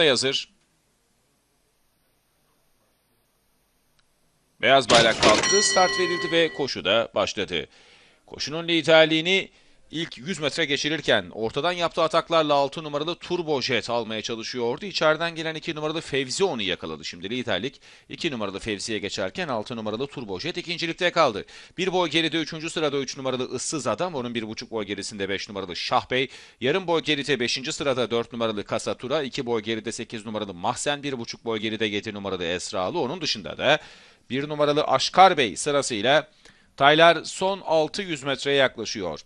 da hazır. Beyaz bayrak kalktı, start verildi ve koşu da başladı. Koşunun liderliğini ilk 100 metre geçirirken ortadan yaptığı ataklarla 6 numaralı Turbo Jet almaya çalışıyordu. İçeriden gelen 2 numaralı Fevzi onu yakaladı. Şimdi liderlik 2 numaralı Fevzi'ye geçerken 6 numaralı Turbo Jet ikincilikte kaldı. Bir boy geride 3. sırada 3 numaralı Issız Adam. Onun 1,5 boy gerisinde 5 numaralı Şahbey. Yarım boy geride 5. sırada 4 numaralı Kasatura. 2 boy geride 8 numaralı Mahsen. 1,5 boy geride 7 numaralı Esralı. Onun dışında da 1 numaralı Aşkar Bey sırasıyla Taylar son 600 metreye yaklaşıyor.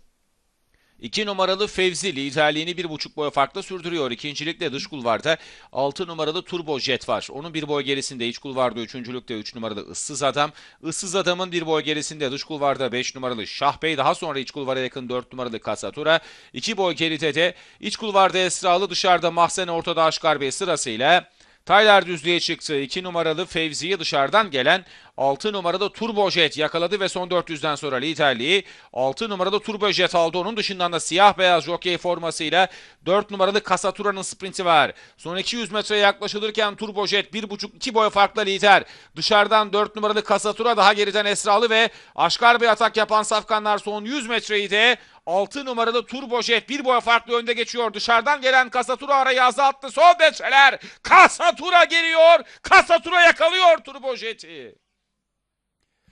2 numaralı Fevzi liderliğini 1,5 boy farkla sürdürüyor. İkincilikte dış kulvarda 6 numaralı Turbo Jet var. Onun bir boy gerisinde iç kulvarda üçüncülükte 3 numaralı Issız Adam. Issız Adam'ın bir boy gerisinde dış kulvarda 5 numaralı Şahbey. Daha sonra iç kulvara yakın 4 numaralı Kasatura. 2 boy geride de iç kulvarda Esralı dışarıda Mahsen ortada Aşkar Bey sırasıyla Taylar düzlüğe çıktı. 2 numaralı Fevzi'yi dışarıdan gelen 6 numaralı Turbo Jet yakaladı ve son 400'den sonra liderliği 6 numaralı Turbo Jet aldı. Onun dışından da siyah beyaz jockey formasıyla 4 numaralı Kasatura'nın sprinti var. Son 200 metreye yaklaşılırken Turbo Jet 1,5-2 boy farkla lider. Dışarıdan 4 numaralı Kasatura daha geriden Esralı ve Aşkar bir atak yapan Safkanlar son 100 metreyi de 6 numaralı Turbo Jet bir boy farklı önde geçiyor. Dışarıdan gelen Kasatura arayı azalttı. Son metreler. Kasatura geliyor. Kasatura yakalıyor Turbo Jet'i.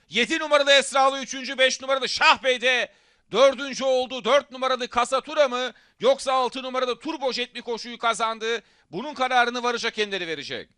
7 numaralı Esralı 3. 5 numaralı Şahbey de 4. oldu. 4 numaralı Kasatura mı yoksa 6 numaralı Turbo Jet mi koşuyu kazandı? Bunun kararını varış hakemleri verecek.